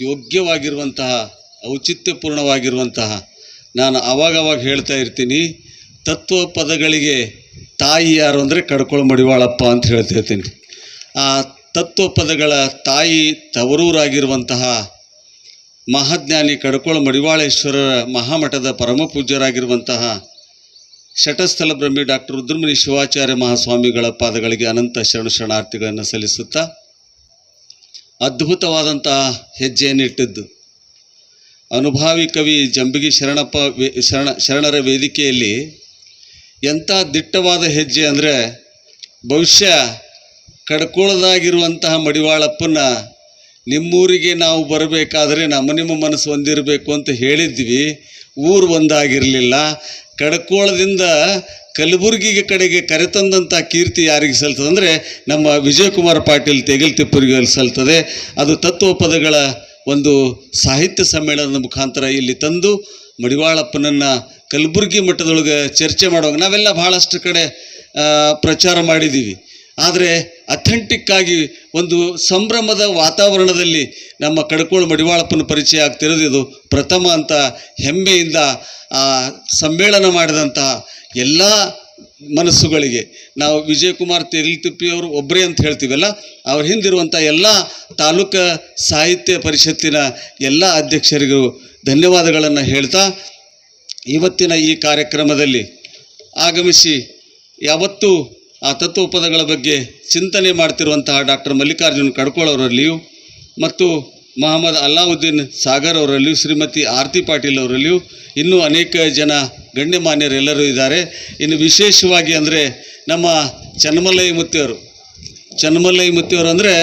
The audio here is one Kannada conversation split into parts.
ಯೋಗ್ಯವಾಗಿರುವಂತಹ, ಔಚಿತ್ಯಪೂರ್ಣವಾಗಿರುವಂತಹ ನಾನು ಆವಾಗವಾಗ ಹೇಳ್ತಾ ಇರ್ತೀನಿ ತತ್ವ ಪದಗಳಿಗೆ ತಾಯಿ ಯಾರು ಅಂದರೆ ಕಡ್ಕೊಳ ಮಡಿವಾಳಪ್ಪ ಅಂತ ಹೇಳ್ತಿರ್ತೀನಿ ಆ ತತ್ವ ಪದಗಳ ತಾಯಿ ತವರೂರಾಗಿರುವಂತಹ ಮಹಾಜ್ಞಾನಿ ಕಡ್ಕೊಳ ಮಡಿವಾಳೇಶ್ವರರ ಮಹಾಮಠದ ಪರಮ ಪೂಜ್ಯರಾಗಿರುವಂತಹ ಶಟಸ್ಥಲ ಬ್ರಹ್ಮಿ ಡಾಕ್ಟರ್ ರುದ್ರಮುನಿ ಶಿವಾಚಾರ್ಯ ಮಹಾಸ್ವಾಮಿಗಳ ಪಾದಗಳಿಗೆ ಅನಂತ ಶರಣ ಶರಣಾರ್ಥಿಗಳನ್ನು ಸಲ್ಲಿಸುತ್ತಾ ಅದ್ಭುತವಾದಂತಹ ಹೆಜ್ಜೆಯನ್ನು ಇಟ್ಟಿದ್ದು. ಅನುಭಾವಿ ಕವಿ ಜಂಬಗಿ ಶರಣಪ್ಪ ಶರಣ, ಶರಣರ ವೇದಿಕೆಯಲ್ಲಿ ಎಂಥ ದಿಟ್ಟವಾದ ಹೆಜ್ಜೆ ಅಂದರೆ ಭವಿಷ್ಯ ಕಡ್ಕೊಳದಾಗಿರುವಂತಹ ಮಡಿವಾಳಪ್ಪನ ನಿಮ್ಮೂರಿಗೆ ನಾವು ಬರಬೇಕಾದ್ರೆ ನಮ್ಮ ನಿಮ್ಮ ಮನಸ್ಸು ಹೊಂದಿರಬೇಕು ಅಂತ ಹೇಳಿದ್ವಿ ಊರು ಒಂದಾಗಿರಲಿಲ್ಲ. ಕಡ್ಕೋಳದಿಂದ ಕಲಬುರಗಿಗೆ ಕಡೆಗೆ ಕರೆತಂದಂಥ ಕೀರ್ತಿ ಯಾರಿಗೆ ಸಲ್ತದೆ ಅಂದರೆ ನಮ್ಮ ವಿಜಯಕುಮಾರ್ ಪಾಟೀಲ್ ತೆಗಲ್ತಿಪ್ಪರಿಗೆ ಸಲ್ತದೆ. ಅದು ತತ್ವ ಪದಗಳ ಒಂದು ಸಾಹಿತ್ಯ ಸಮ್ಮೇಳನದ ಮುಖಾಂತರ ಇಲ್ಲಿ ತಂದು ಮಡಿವಾಳಪ್ಪನನ್ನು ಕಲಬುರಗಿ ಮಟ್ಟದೊಳಗೆ ಚರ್ಚೆ ಮಾಡುವಾಗ ನಾವೆಲ್ಲ ಭಾಳಷ್ಟು ಕಡೆ ಪ್ರಚಾರ ಮಾಡಿದ್ದೀವಿ ಆದರೆ ಅಥೆಂಟಿಕ್ ಆಗಿ ಒಂದು ಸಂಭ್ರಮದ ವಾತಾವರಣದಲ್ಲಿ ನಮ್ಮ ಕಡ್ಕೋಳು ಮಡಿವಾಳಪ್ಪನ ಪರಿಚಯ ಆಗ್ತಿರೋದು ಇದು ಪ್ರಥಮ ಅಂತ ಹೆಮ್ಮೆಯಿಂದ ಸಮ್ಮೇಳನ ಮಾಡಿದಂತಹ ಎಲ್ಲ ಮನಸ್ಸುಗಳಿಗೆ. ನಾವು ವಿಜಯಕುಮಾರ್ ಅವರು ಒಬ್ಬರೇ ಅಂತ ಹೇಳ್ತೀವಲ್ಲ, ಅವ್ರ ಹಿಂದಿರುವಂಥ ಎಲ್ಲ ತಾಲೂಕ ಸಾಹಿತ್ಯ ಪರಿಷತ್ತಿನ ಎಲ್ಲ ಅಧ್ಯಕ್ಷರಿಗೂ ಧನ್ಯವಾದಗಳನ್ನು ಹೇಳ್ತಾ, ಇವತ್ತಿನ ಈ ಕಾರ್ಯಕ್ರಮದಲ್ಲಿ ಆಗಮಿಸಿ ಯಾವತ್ತೂ ಆ ತತ್ವಪದಗಳ ಬಗ್ಗೆ ಚಿಂತನೆ ಮಾಡ್ತಿರುವಂತಹ ಡಾಕ್ಟರ್ ಮಲ್ಲಿಕಾರ್ಜುನ್ ಕಡ್ಕೋಳವರಲ್ಲಿಯೂ ಮತ್ತು ಮೊಹಮ್ಮದ್ ಅಲ್ಲಾವುದ್ದೀನ್ ಸಾಗರ್ ಅವರಲ್ಲಿಯೂ, ಶ್ರೀಮತಿ ಆರತಿ ಪಾಟೀಲ್ ಅವರಲ್ಲಿಯೂ ಇನ್ನೂ ಅನೇಕ ಜನ ಗಣ್ಯಮಾನ್ಯರೆಲ್ಲರೂ ಇದ್ದಾರೆ. ಇನ್ನು ವಿಶೇಷವಾಗಿ ಅಂದರೆ ನಮ್ಮ ಚನ್ನಮಲ್ಲಯ್ಯ ಮುತ್ತಿಯವರು. ಚನ್ನಮಲ್ಲಯ್ಯ ಮುತ್ತಿಯವರು ಅಂದರೆ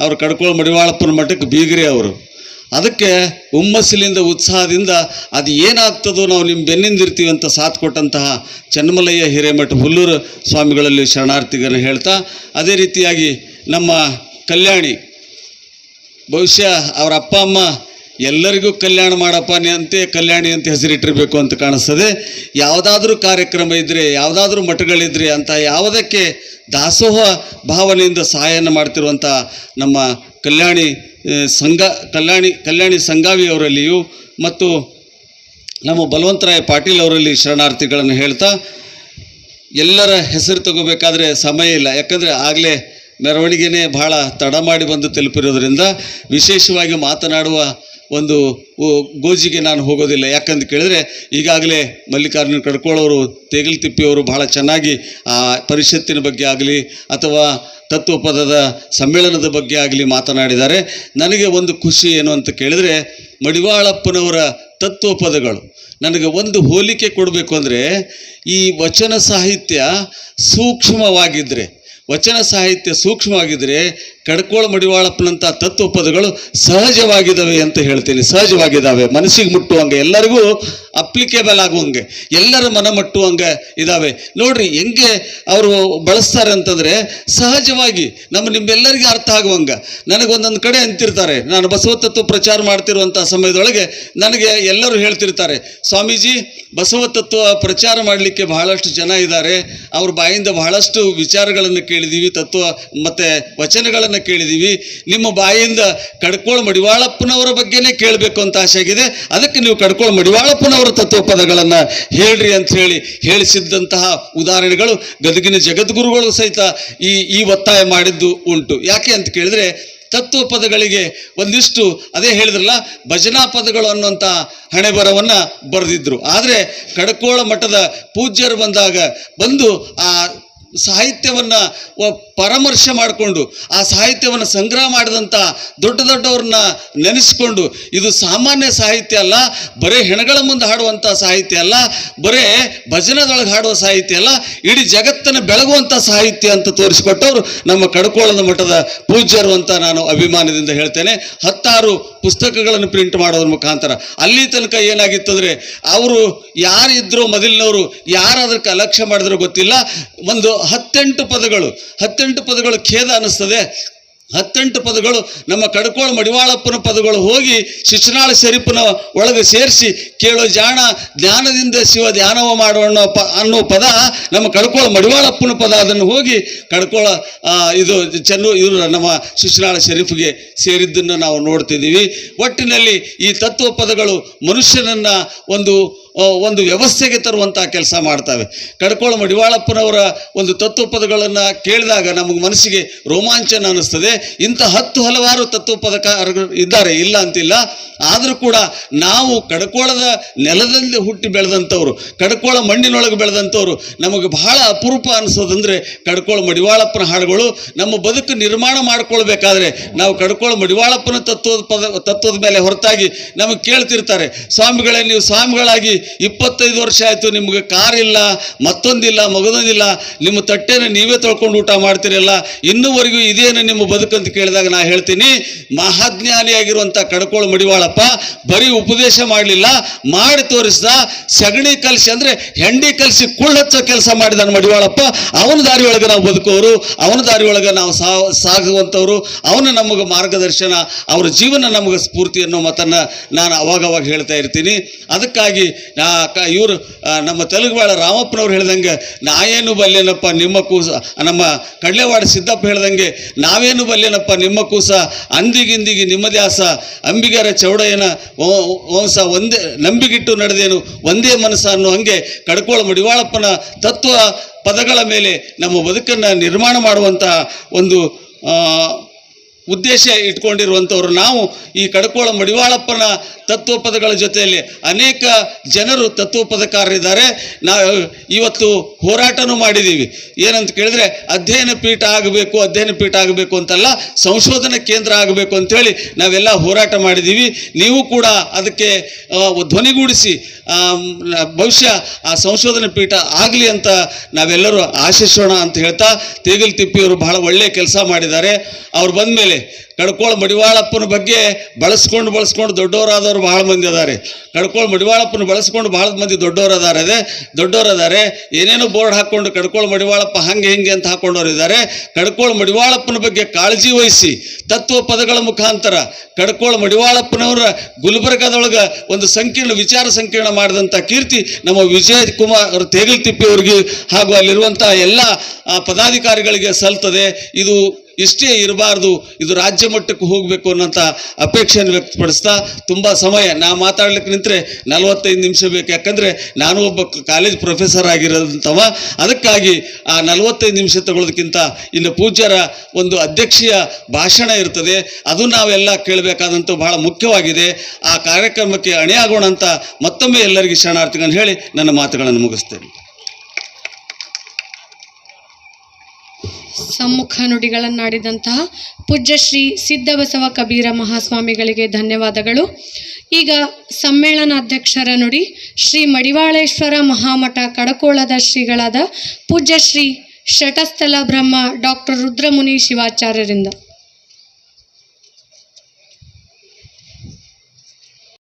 ಅವರು ಕಡ್ಕೋಳ ಮಡಿವಾಳಪ್ಪನ ಮಠಕ್ಕೆ ಬೀಗರೆ ಅವರು. ಅದಕ್ಕೆ ಹುಮ್ಮಸ್ಸಿಲಿಂದ ಉತ್ಸಾಹದಿಂದ ಅದು ಏನಾಗ್ತದೋ ನಾವು ನಿಮ್ಮ ಬೆನ್ನಿಂದಿರ್ತೀವಿ ಅಂತ ಸಾಥ್ ಕೊಟ್ಟಂತಹ ಚನ್ನಮಲಯ್ಯ ಹಿರೇಮಠ ಹುಲ್ಲೂರು ಸ್ವಾಮಿಗಳಲ್ಲಿ ಶರಣಾರ್ಥಿಗಳನ್ನು ಹೇಳ್ತಾ, ಅದೇ ರೀತಿಯಾಗಿ ನಮ್ಮ ಕಲ್ಯಾಣಿ ಬಹುಶಃ ಅವರ ಅಪ್ಪ, ಅಮ್ಮ ಎಲ್ಲರಿಗೂ ಕಲ್ಯಾಣ ಮಾಡಪ್ಪ ಅಂತೆ, ಕಲ್ಯಾಣಿ ಅಂತ ಹೆಸರಿಟ್ಟಿರಬೇಕು ಅಂತ ಕಾಣಿಸ್ತದೆ. ಯಾವುದಾದ್ರೂ ಕಾರ್ಯಕ್ರಮ ಇದ್ದರೆ ಯಾವುದಾದ್ರೂ ಮಠಗಳಿದ್ರೆ ಅಂತ ಯಾವುದಕ್ಕೆ ದಾಸೋಹ ಭಾವನೆಯಿಂದ ಸಹಾಯನ ಮಾಡ್ತಿರುವಂಥ ನಮ್ಮ ಕಲ್ಯಾಣಿ ಸಂಘ, ಕಲ್ಯಾಣಿ ಕಲ್ಯಾಣಿ ಸಂಗಾವಿ ಅವರಲ್ಲಿಯೂ ಮತ್ತು ನಮ್ಮ ಬಲವಂತರಾಯ ಪಾಟೀಲ್ ಅವರಲ್ಲಿ ಶರಣಾರ್ಥಿಗಳನ್ನು ಹೇಳ್ತಾ ಎಲ್ಲರ ಹೆಸರು ತಗೋಬೇಕಾದ್ರೆ ಸಮಯ ಇಲ್ಲ. ಯಾಕಂದರೆ ಆಗಲೇ ಮೆರವಣಿಗೆನೇ ಭಾಳ ತಡ ಮಾಡಿ ಬಂದು ತಲುಪಿರೋದ್ರಿಂದ ವಿಶೇಷವಾಗಿ ಮಾತನಾಡುವ ಒಂದು ಗೋಜಿಗೆ ನಾನು ಹೋಗೋದಿಲ್ಲ. ಯಾಕಂತ ಕೇಳಿದ್ರೆ ಈಗಾಗಲೇ ಮಲ್ಲಿಕಾರ್ಜುನ ತೇಗಲ ತಿಪ್ಪಿಯವರು ಬಹಳ ಚೆನ್ನಾಗಿ ಆ ಪರಿಷತ್ತಿನ ಬಗ್ಗೆ ಆಗಲಿ ಅಥವಾ ತತ್ವಪದದ ಸಮ್ಮೇಳನದ ಬಗ್ಗೆ ಆಗಲಿ ಮಾತನಾಡಿದ್ದಾರೆ. ನನಗೆ ಒಂದು ಖುಷಿ ಏನು ಅಂತ ಕೇಳಿದರೆ ಮಡಿವಾಳಪ್ಪನವರ ತತ್ವಪದಗಳು. ನನಗೆ ಒಂದು ಹೋಲಿಕೆ ಕೊಡಬೇಕು ಅಂದರೆ ಈ ವಚನ ಸಾಹಿತ್ಯ ಸೂಕ್ಷ್ಮವಾಗಿದ್ದರೆ ವಚನ ಸಾಹಿತ್ಯ ಸೂಕ್ಷ್ಮವಾಗಿದ್ದರೆ ಕಡ್ಕೋಳ ಮಡಿವಾಳಪ್ಪನಂಥ ತತ್ವಪದಗಳು ಸಹಜವಾಗಿದ್ದಾವೆ ಅಂತ ಹೇಳ್ತೀನಿ. ಸಹಜವಾಗಿದ್ದಾವೆ ಮನಸ್ಸಿಗೆ ಮುಟ್ಟುವಂಗೆ, ಎಲ್ಲರಿಗೂ ಅಪ್ಲಿಕೇಬಲ್ ಆಗುವಂಗೆ, ಎಲ್ಲರ ಮನ ಮುಟ್ಟುವಂಗೆ ಇದ್ದಾವೆ ನೋಡ್ರಿ, ಹೆಂಗೆ ಅವರು ಬಳಸ್ತಾರೆ ಅಂತಂದರೆ ಸಹಜವಾಗಿ ನಮ್ಮ ನಿಮ್ಮೆಲ್ಲರಿಗೆ ಅರ್ಥ ಆಗುವಂಗೆ. ನನಗೊಂದೊಂದು ಕಡೆ ಅಂತಿರ್ತಾರೆ. ನಾನು ಬಸವ ತತ್ವ ಪ್ರಚಾರ ಮಾಡ್ತಿರುವಂಥ ಸಮಯದೊಳಗೆ ನನಗೆ ಎಲ್ಲರೂ ಹೇಳ್ತಿರ್ತಾರೆ, ಸ್ವಾಮೀಜಿ ಬಸವ ತತ್ವ ಪ್ರಚಾರ ಮಾಡಲಿಕ್ಕೆ ಬಹಳಷ್ಟು ಜನ ಇದ್ದಾರೆ. ಅವ್ರ ಬಾಯಿಂದ ಬಹಳಷ್ಟು ವಿಚಾರಗಳನ್ನು ಕೇಳಿದ್ದೀವಿ ತತ್ವ ಮತ್ತು ವಚನಗಳನ್ನು ಕೇಳಿದ್ದೀವಿ ನಿಮ್ಮ ಬಾಯಿಂದ ಕಡ್ಕೋಳ ಮಡಿವಾಳಪ್ಪನವರ ಬಗ್ಗೆನೇ ಕೇಳಬೇಕು ಅಂತ ಆಸೆ ಆಗಿದೆ ಅದಕ್ಕೆ ನೀವು ಕಡ್ಕೋಳ್ ಮಡಿವಾಳಪ್ಪನವರ ತತ್ವಪದಗಳನ್ನು ಹೇಳ್ರಿ ಅಂತ ಹೇಳಿ ಹೇಳಿಸಿದ್ದಂತಹ ಉದಾಹರಣೆಗಳು ಗದಗಿನ ಜಗದ್ಗುರುಗಳು ಸಹಿತ ಈ ಈ ಒತ್ತಾಯ ಮಾಡಿದ್ದು ಉಂಟು. ಯಾಕೆ ಅಂತ ಕೇಳಿದ್ರೆ ತತ್ವ ಪದಗಳಿಗೆ ಒಂದಿಷ್ಟು ಅದೇ ಹೇಳಿದ್ರಲ್ಲ, ಭಜನಾ ಪದಗಳು ಅನ್ನುವಂಥ ಹಣೆ ಬರವನ್ನು ಬರೆದಿದ್ರು. ಆದರೆ ಕಡಕೋಳ ಮಠದ ಪೂಜ್ಯರು ಬಂದಾಗ ಬಂದು ಆ ಸಾಹಿತ್ಯವನ್ನು ಪರಾಮರ್ಶೆ ಮಾಡಿಕೊಂಡು ಆ ಸಾಹಿತ್ಯವನ್ನು ಸಂಗ್ರಹ ಮಾಡಿದಂಥ ದೊಡ್ಡ ದೊಡ್ಡವ್ರನ್ನ ನೆನೆಸ್ಕೊಂಡು, ಇದು ಸಾಮಾನ್ಯ ಸಾಹಿತ್ಯ ಅಲ್ಲ, ಬರೀ ಹೆಣಗಳ ಮುಂದೆ ಹಾಡುವಂಥ ಸಾಹಿತ್ಯ ಅಲ್ಲ, ಬರೇ ಭಜನದೊಳಗೆ ಹಾಡುವ ಸಾಹಿತ್ಯ ಅಲ್ಲ, ಇಡೀ ಜಗತ್ತನ್ನು ಬೆಳಗುವಂಥ ಸಾಹಿತ್ಯ ಅಂತ ತೋರಿಸಿಕೊಟ್ಟವರು ನಮ್ಮ ಕಡ್ಕೋಳದ ಮಠದ ಪೂಜ್ಯರು ಅಂತ ನಾನು ಅಭಿಮಾನದಿಂದ ಹೇಳ್ತೇನೆ. ಹತ್ತಾರು ಪುಸ್ತಕಗಳನ್ನು ಪ್ರಿಂಟ್ ಮಾಡೋದ್ರ ಮುಖಾಂತರ. ಅಲ್ಲಿ ತನಕ ಏನಾಗಿತ್ತು ಅಂದರೆ, ಅವರು ಯಾರಿದ್ರು ಮೊದಲಿನವರು ಯಾರಾದ್ರೂ ಅಲಕ್ಷ್ಯ ಮಾಡಿದ್ರು ಗೊತ್ತಿಲ್ಲ, ಒಂದು ಹತ್ತೆಂಟು ಪದಗಳು ಹತ್ತೆಂಟು ಪದಗಳು ಖೇದ ಅನ್ನಿಸ್ತದೆ. ಹತ್ತೆಂಟು ಪದಗಳು ನಮ್ಮ ಕಡ್ಕೋಳ ಮಡಿವಾಳಪ್ಪನ ಪದಗಳು ಹೋಗಿ ಶಿಶುನಾಳ ಶರೀಫನ ಒಳಗೆ ಸೇರಿಸಿ ಕೇಳೋ ಜಾಣ, ಜ್ಞಾನದಿಂದ ಶಿವ ಧ್ಯಾನವ ಮಾಡೋಣ ಪ, ಅನ್ನೋ ಪದ ನಮ್ಮ ಕಡ್ಕೋಳ ಮಡಿವಾಳಪ್ಪನ ಪದ. ಅದನ್ನು ಹೋಗಿ ಕಡ್ಕೋಳ ಇದು ಚೆನ್ನು, ಇವರು ನಮ್ಮ ಶಿಶುನಾಳ ಶರೀಫ್ಗೆ ಸೇರಿದ್ದನ್ನು ನಾವು ನೋಡ್ತಿದ್ದೀವಿ. ಒಟ್ಟಿನಲ್ಲಿ ಈ ತತ್ವ ಪದಗಳು ಮನುಷ್ಯನನ್ನು ಒಂದು ಒಂದು ವ್ಯವಸ್ಥೆಗೆ ತರುವಂಥ ಕೆಲಸ ಮಾಡ್ತವೆ. ಕಡ್ಕೋಳ ಮಡಿವಾಳಪ್ಪನವರ ಒಂದು ತತ್ವ ಪದಗಳನ್ನು ಕೇಳಿದಾಗ ನಮಗೆ ಮನಸ್ಸಿಗೆ ರೋಮಾಂಚನ ಅನ್ನಿಸ್ತದೆ. ಇಂಥ ಹತ್ತು ಹಲವಾರು ತತ್ವ ಪದಕಾರರು ಇದ್ದಾರೆ, ಇಲ್ಲ ಅಂತಿಲ್ಲ. ಆದರೂ ಕೂಡ ನಾವು ಕಡ್ಕೋಳದ ನೆಲದಲ್ಲಿ ಹುಟ್ಟಿ ಬೆಳೆದಂಥವ್ರು, ಕಡ್ಕೋಳ ಮಣ್ಣಿನೊಳಗೆ ಬೆಳೆದಂಥವ್ರು, ನಮಗೆ ಬಹಳ ಅಪರೂಪ ಅನಿಸೋದಂದ್ರೆ ಕಡ್ಕೋಳ ಮಡಿವಾಳಪ್ಪನ ಹಾಡುಗಳು. ನಮ್ಮ ಬದುಕು ನಿರ್ಮಾಣ ಮಾಡಿಕೊಳ್ಬೇಕಾದ್ರೆ ನಾವು ಕಡ್ಕೋಳ ಮಡಿವಾಳಪ್ಪನ ತತ್ವದ ಪದ, ತತ್ವದ ಮೇಲೆ ಹೊರತಾಗಿ ನಮಗೆ ಕೇಳ್ತಿರ್ತಾರೆ. ಸ್ವಾಮಿಗಳೇ, ನೀವು ಸ್ವಾಮಿಗಳಾಗಿ ಇಪ್ಪತ್ತೈದು ವರ್ಷ ಆಯಿತು ನಿಮಗೆ ಕಾರ್ ಇಲ್ಲ, ಮತ್ತೊಂದಿಲ್ಲ ಮಗದೊಂದಿಲ್ಲ ನಿಮ್ಮ ತಟ್ಟೆನ ನೀವೇ ತೊಳ್ಕೊಂಡು ಊಟ ಮಾಡ್ತೀರಲ್ಲ, ಇನ್ನೂವರೆಗೂ ಇದೇನು ನಿಮ್ಮ ಬದುಕಂತ ಕೇಳಿದಾಗ ನಾ ಹೇಳ್ತೀನಿ, ಮಹಾಜ್ಞಾನಿಯಾಗಿರುವಂಥ ಕಡ್ಕೋಳು ಮಡಿವಾಳಪ್ಪ, ಬರೀ ಉಪದೇಶ ಮಾಡಲಿಲ್ಲ, ಮಾಡಿ ತೋರಿಸ್ದ, ಸಗಣಿ ಕಲಸಿ ಅಂದರೆ ಹೆಂಡಿ ಕಲಸಿ ಕುಳ್ಳಚ್ಚೋ ಕೆಲಸ ಮಾಡಿದ ಮಡಿವಾಳಪ್ಪ, ಅವನ ದಾರಿ ಒಳಗೆ ನಾವು ಬದುಕೋರು ಅವನ ದಾರಿ ಒಳಗೆ ನಾವು ಸಾಗುವಂಥವ್ರು, ಅವನ ನಮಗೆ ಮಾರ್ಗದರ್ಶನ, ಅವರ ಜೀವನ ನಮಗೆ ಸ್ಫೂರ್ತಿ ಅನ್ನೋ ಮಾತನ್ನು ನಾನು ಅವಾಗವಾಗ ಹೇಳ್ತಾ ಇರ್ತೀನಿ. ಅದಕ್ಕಾಗಿ ನಾ ಕ ಇವರು ನಮ್ಮ ತೆಲುಗುವಾಳ ರಾಮಪ್ಪನವ್ರು ಹೇಳ್ದಂಗೆ, ನಾಯೇನು ಬಲ್ಲೇನಪ್ಪ ನಿಮ್ಮ ಕೂಸ, ನಮ್ಮ ಕಡಲೆವಾಡ ಸಿದ್ದಪ್ಪ ಹೇಳ್ದಂಗೆ, ನಾವೇನು ಬಲ್ಲೇನಪ್ಪ ನಿಮ್ಮ ಕೂಸ, ಅಂದಿಗಿಂದಿಗಿ ನಿಮ್ಮದ್ಯಾಸ ಅಂಬಿಗರ ಚೌಡಯ್ಯನ ವಂಸ ಒಂದೇ, ನಂಬಿಗಿಟ್ಟು ನಡೆದೇನು ಒಂದೇ ಮನಸ್ಸು ಅನ್ನೋ ಹಂಗೆ ಕಡ್ಕೋಳ ಮಡಿವಾಳಪ್ಪನ ತತ್ವ ಪದಗಳ ಮೇಲೆ ನಮ್ಮ ಬದುಕನ್ನು ನಿರ್ಮಾಣ ಮಾಡುವಂಥ ಒಂದು ಉದ್ದೇಶ ಇಟ್ಕೊಂಡಿರುವಂಥವ್ರು ನಾವು ಈ ಕಡಕೋಳ ಮಡಿವಾಳಪ್ಪನ ತತ್ವಪದಗಳ ಜೊತೆಯಲ್ಲಿ ಅನೇಕ ಜನರು ತತ್ವಪದಕಾರರಿದ್ದಾರೆ. ನಾವು ಇವತ್ತು ಹೋರಾಟನೂ ಮಾಡಿದ್ದೀವಿ. ಏನಂತ ಕೇಳಿದ್ರೆ ಅಧ್ಯಯನ ಪೀಠ ಆಗಬೇಕು, ಅಧ್ಯಯನ ಪೀಠ ಆಗಬೇಕು ಅಂತಲ್ಲ, ಸಂಶೋಧನಾ ಕೇಂದ್ರ ಆಗಬೇಕು ಅಂಥೇಳಿ ನಾವೆಲ್ಲ ಹೋರಾಟ ಮಾಡಿದ್ದೀವಿ. ನೀವು ಕೂಡ ಅದಕ್ಕೆ ಧ್ವನಿಗೂಡಿಸಿ ಭವಿಷ್ಯ ಆ ಸಂಶೋಧನಾ ಪೀಠ ಆಗಲಿ ಅಂತ ನಾವೆಲ್ಲರೂ ಆಶಿಸೋಣ ಅಂತ ಹೇಳ್ತಾ, ತೇಗಲ್ ತಿಪ್ಪಿಯವರು ಬಹಳ ಒಳ್ಳೆಯ ಕೆಲಸ ಮಾಡಿದ್ದಾರೆ. ಅವ್ರು ಬಂದ ಮೇಲೆ ಕಡ್ಕೋಳ ಮಡಿವಾಳಪ್ಪನ ಬಗ್ಗೆ ಬಳಸ್ಕೊಂಡು ಬಳಸ್ಕೊಂಡು ದೊಡ್ಡವರಾದವರು ಭಾಳ ಮಂದಿ ಅದಾರೆ. ಕಡ್ಕೋಳ ಮಡಿವಾಳಪ್ಪನ ಬಳಸ್ಕೊಂಡು ಭಾಳ ಮಂದಿ ದೊಡ್ಡವರು ಅದಾರೆ ಅದೇ. ದೊಡ್ಡವರು ಅದಾರೆ ಏನೇನೋ ಬೋರ್ಡ್ ಹಾಕ್ಕೊಂಡು ಕಡ್ಕೋಳ ಮಡಿವಾಳಪ್ಪ ಹಂಗೆ ಹಿಂಗೆ ಅಂತ ಹಾಕೊಂಡವ್ರು ಇದ್ದಾರೆ ಕಡ್ಕೋಳ ಮಡಿವಾಳಪ್ಪನ ಬಗ್ಗೆ ಕಾಳಜಿ ವಹಿಸಿ, ತತ್ವ ಪದಗಳ ಮುಖಾಂತರ ಕಡ್ಕೋಳ ಮಡಿವಾಳಪ್ಪನವರ ಗುಲ್ಬರ್ಗದೊಳಗೆ ಒಂದು ಸಂಕೀರ್ಣ ವಿಚಾರ ಸಂಕೀರ್ಣ ಮಾಡಿದಂಥ ಕೀರ್ತಿ ನಮ್ಮ ವಿಜಯ್ ಕುಮಾರ್ ತೇಗಲ್ ತಿಪ್ಪಿ ಅವರಿಗೆ ಹಾಗೂ ಅಲ್ಲಿರುವಂಥ ಎಲ್ಲ ಪದಾಧಿಕಾರಿಗಳಿಗೆ ಸಲ್ತದೆ. ಇದು ಇಷ್ಟೇ ಇರಬಾರ್ದು, ಇದು ರಾಜ್ಯ ಮಟ್ಟಕ್ಕೆ ಹೋಗಬೇಕು ಅನ್ನೋಂಥ ಅಪೇಕ್ಷೆಯನ್ನು ವ್ಯಕ್ತಪಡಿಸ್ತಾ ತುಂಬ ಸಮಯ. ನಾ ಮಾತಾಡ್ಲಿಕ್ಕೆ ನಿಂತರೆ ನಲವತ್ತೈದು ನಿಮಿಷ ಬೇಕು. ಯಾಕಂದರೆ ನಾನು ಒಬ್ಬ ಕಾಲೇಜ್ ಪ್ರೊಫೆಸರ್ ಆಗಿರೋದಂಥವ ಅದಕ್ಕಾಗಿ ಆ ನಲವತ್ತೈದು ನಿಮಿಷ ತಗೊಳ್ಳೋದಕ್ಕಿಂತ ಇನ್ನು ಪೂಜ್ಯರ ಒಂದು ಅಧ್ಯಕ್ಷೀಯ ಭಾಷಣ ಇರ್ತದೆ. ಅದು ನಾವೆಲ್ಲ ಕೇಳಬೇಕಾದಂಥ ಬಹಳ ಮುಖ್ಯವಾಗಿದೆ. ಆ ಕಾರ್ಯಕ್ರಮಕ್ಕೆ ಅಣೆಯಾಗೋಣ ಅಂತ ಮತ್ತೊಮ್ಮೆ ಎಲ್ಲರಿಗೆ ಶರಣಾರ್ಥಿಗಳನ್ನು ಹೇಳಿ ನನ್ನ ಮಾತುಗಳನ್ನು ಮುಗಿಸ್ತೇನೆ. ಸಮ್ಮುಖ ನುಡಿಗಳನ್ನಾಡಿದಂತಹ ಪೂಜ್ಯ ಶ್ರೀ ಸಿದ್ಧಬಸವ ಕಬೀರ ಮಹಾಸ್ವಾಮಿಗಳಿಗೆ ಧನ್ಯವಾದಗಳು. ಈಗ ಸಮ್ಮೇಳನಾಧ್ಯಕ್ಷರ ನುಡಿ ಶ್ರೀ ಮಡಿವಾಳೇಶ್ವರ ಮಹಾಮಠ ಕಡಕೋಳದ ಶ್ರೀಗಳಾದ ಪೂಜ್ಯ ಶ್ರೀ ಶಟಸ್ಥಲ ಬ್ರಹ್ಮ ಡಾಕ್ಟರ್ ರುದ್ರಮುನಿ ಶಿವಾಚಾರ್ಯರಿಂದ.